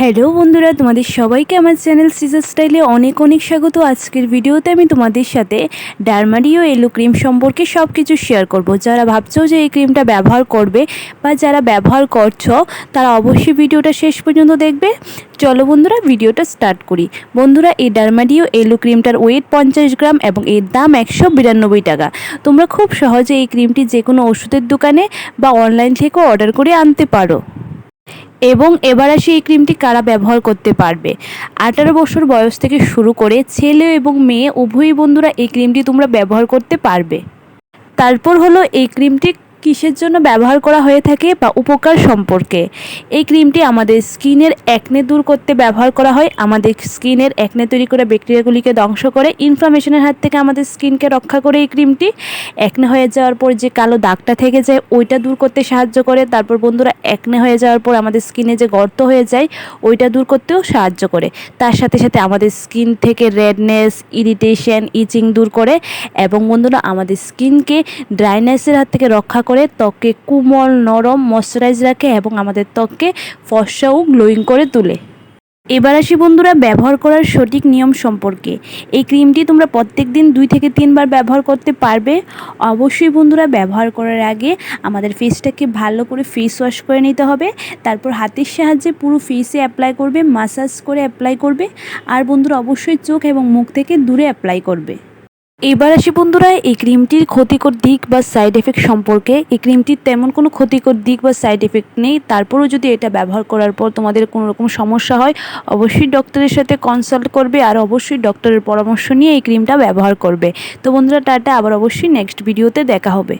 Hello বন্ধুরা, তোমাদের সবাইকে আমার চ্যানেল সিজার স্টাইলে অনেক অনেক স্বাগত। আজকের ভিডিওতে আমি তোমাদের সাথে ডারমারিও এলো ক্রিম সম্পর্কে সব কিছু শেয়ার করব। যারা ভাবছ যে এই ক্রিমটা ব্যবহার করবে বা যারা ব্যবহার করছ, তারা অবশ্যই ভিডিওটা শেষ পর্যন্ত দেখবে। চলো বন্ধুরা, ভিডিওটা স্টার্ট করি। বন্ধুরা, এই ডারমাডিও এলো ক্রিমটার ওয়েট পঞ্চাশ গ্রাম এবং এর দাম একশো বিরানব্বই টাকা। তোমরা খুব সহজে এই ক্রিমটি যে কোনো ওষুধের দোকানে বা অনলাইন থেকেও অর্ডার করে আনতে পারো। এবং এবার আসি এই ক্রিমটি কারা ব্যবহার করতে পারবে। আঠারো বছর বয়স থেকে শুরু করে ছেলে এবং মেয়ে, উভয়ই বন্ধুরা এই ক্রিমটি তোমরা ব্যবহার করতে পারবে। তারপর হলো এই ক্রিমটি কিসের জন্য ব্যবহার করা হয়ে থাকে বা উপকার সম্পর্কে? এই ক্রিমটি আমাদের স্কিনের একনে দূর করতে ব্যবহার করা হয়। আমাদের স্কিনের একনে তৈরি করে ব্যাকটেরিয়াগুলিকে ধ্বংস করে ইনফ্লামেশনের হাত থেকে আমাদের স্কিনকে রক্ষা করে এই ক্রিমটি। একনে হয়ে যাওয়ার পর যে কালো দাগটা থেকে যায়, ওইটা দূর করতে সাহায্য করে। তারপর বন্ধুরা, একনে হয়ে যাওয়ার পর আমাদের স্কিনে যে গর্ত হয়ে যায়, ওইটা দূর করতেও সাহায্য করে। তার সাথে সাথে আমাদের স্কিন থেকে রেডনেস ইরিটেশন ইচিং দূর করে। এবং বন্ধুরা, আমাদের স্কিনকে ড্রাইনেসের হাত থেকে রক্ষা করে ত্বকে কোমল, নরম ময়শ্চারাইজ রাখে এবং আমাদের ত্বককে ফর্সা ও গ্লোয়িং করে তোলে। এবার আসি বন্ধুরা ব্যবহার করার সঠিক নিয়ম সম্পর্কে। এই ক্রিমটি তোমরা প্রত্যেক দিন দুই থেকে তিনবার ব্যবহার করতে পারবে। অবশ্যই বন্ধুরা ব্যবহার করার আগে আমাদের ফেসটাকে ভালো করে ফেস ওয়াশ করে নিতে হবে। তারপর হাতের সাহায্যে পুরো ফেসে অ্যাপ্লাই করবে মাসাজ করে অ্যাপ্লাই করবে। আর বন্ধুরা অবশ্যই চোখ এবং মুখ থেকে দূরে অ্যাপ্লাই করবে। এবার আসি বন্ধুরা, এই ক্রিমটির ক্ষতিকর দিক বা সাইড এফেক্ট সম্পর্কে। এই ক্রিমটির তেমন কোনো ক্ষতিকর দিক বা সাইড এফেক্ট নেই। তারপরেও যদি এটা ব্যবহার করার পর তোমাদের কোনো রকম সমস্যা হয়, অবশ্যই ডক্টরের সাথে কনসাল্ট করবে আর অবশ্যই ডক্টরের পরামর্শ নিয়ে এই ক্রিমটা ব্যবহার করবে। তো বন্ধুরা, টাটা। আবার অবশ্যই নেক্সট ভিডিওতে দেখা হবে।